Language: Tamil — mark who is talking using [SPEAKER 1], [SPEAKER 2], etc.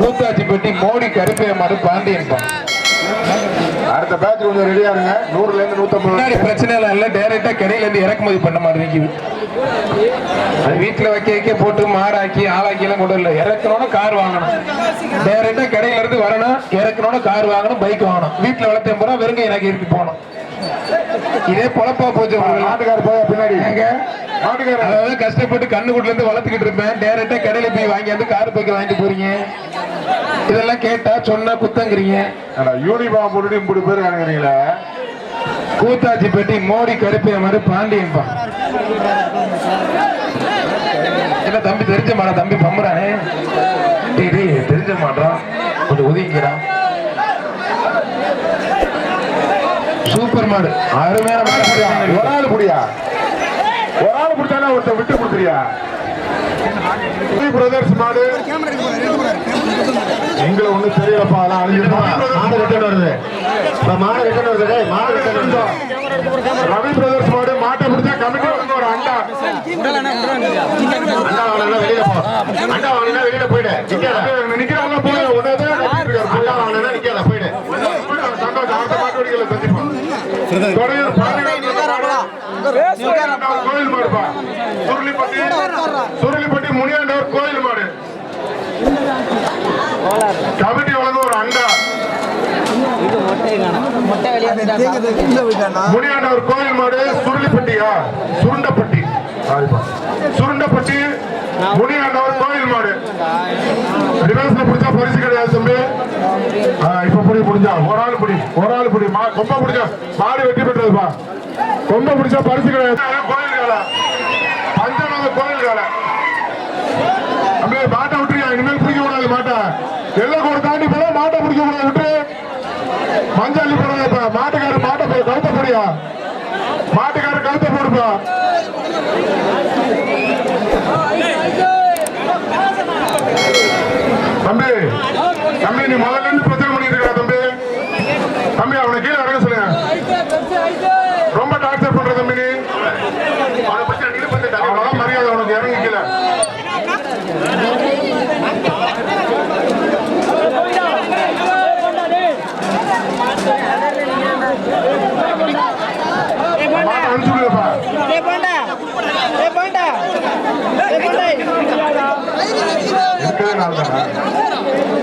[SPEAKER 1] கூத்தாச்சிப்பட்டி மோடி கருப்பைய மாடு பாண்டியன்
[SPEAKER 2] அடுத்த பேட்ச் கொஞ்சம் ரெடியா இருங்க. நூறுல இருந்து நூத்தம்பது
[SPEAKER 1] பிரச்சனை எல்லாம் இல்ல. டைரக்டா கடையில இருந்து இறக்குமதி பண்ண மாதிரி நிக்குது அது வீட்டுல வைக்க வைக்க போட்டு மாடாக்கி ஆளாக்கி எல்லாம் கொண்டு வரல. இறக்கணும்னா கார் வாங்கணும். டைரக்டா கடையில இருந்து வரணும். இறக்கணும்னா கார் வாங்கணும். பைக் வாங்கணும். வீட்டுல வளர்த்தேன் போனா வெறுங்க எனக்கு இருக்கு போகணும். இதே பொழப்பா போச்சு.
[SPEAKER 2] மாட்டுக்கார போய் பின்னாடி.
[SPEAKER 1] அதாவது கஷ்டப்பட்டு கண்ணுக்குள்ள இருந்து வளர்த்துக்கிட்டு இருப்பேன். டைரக்டா கடையில போய் வாங்கி வந்து கார் பைக் வாங்கிட்டு போறீங்க. இதெல்லாம் கேட்டா சொன்னா குத்தங்கிறீங்க.
[SPEAKER 2] யூனிஃபார்ம் போட்டுட்டு இப்படி பேர் இறங்குறீங்களே
[SPEAKER 1] கூத்தாச்சிப்பட்டி மோடி கருப்பைய மாதிரி பாண்டியன்பா. என்ன தம்பி தெரிஞ்ச மாடா? தம்பி பம்புறானே. தெரிஞ்ச மாட்டான் கொஞ்சம் ஒதுங்கிக்கிறான் சூப்பர் மாடு. அருமையான மாடு
[SPEAKER 2] ஒரு ஆள் புடியா? ஒரு ஆள் பிடிச்சாலே ஒருத்த விட்டு கொடுக்குறியா பிரதர்ஸ் மாடு. எங்களை ஒண்ணும் தெரியலப்பா அதான் அழிஞ்சிருமா மாடு ரிட்டர்ன் வருது? மாடு ரிட்டர்ன் வருது? டேய், மாடு ரிட்டர்ன் ரவி பிரதர்ஸ் மாடு மாட்டை பிடிச்சா கமிட்டி வந்து ஒரு அண்டா. அண்டா வாங்கினா வெளியில போ. அண்டா வாங்கினா வெளியில போயிடு. கோயில் மாடுப்பா சுருளிப்பட்டி சுருளிப்பட்டி முனியாண்டவர் கோயில் மாடு. கமிட்டி வழங்க ஒரு அண்டா. முனியாண்டவர் கோயில் மாடு சுருளிப்பட்டியா? சுருண்டப்பட்டி. சுருண்டப்பட்டி முனியாண்டவர் கோயில் மாடு. ரிவர்ஸ்ல பிடிச்சா பரிசு கிடையாது தம்பி ஆ, இப்ப புடி புடிச்சா ஒரு ஆள் புடி ஒரு ஆள் புடி மா கொம்ப பிடிச்சா மாடு வெற்றி பெற்றதுப்பா. கொம்ப பிடிச்சா பரிசு கிடையாது. கோயில் கால பஞ்சநாத கோயில் கால அப்படியே மாட்டை விட்டுருக்கா இனிமேல் பிடிக்க கூடாது மாட்டை. எல்லாம் கூட தாண்டி போல மாட்டை பிடிக்க கூடாது விட்டு. மஞ்சள் அள்ளி போடுங்க இப்ப மாட்டுக்காரர் மாட்டை போய் கழுத்த போடியா மாட்டுக்காரர் கழுத்த போடுப்பா. தம்பி தம்பி நீ முதல்ல இருந்து பிரச்சனை பண்ணிட்டு இருக்கா தம்பி அவனை கீழே இறங்க சொல்லுங்க. ரொம்ப டார்ச்சர் பண்ற தம்பி அவ்வளவுதான் மரியாதை உனக்கு இறங்கி கீழே. இருக்கவே நாள் தானே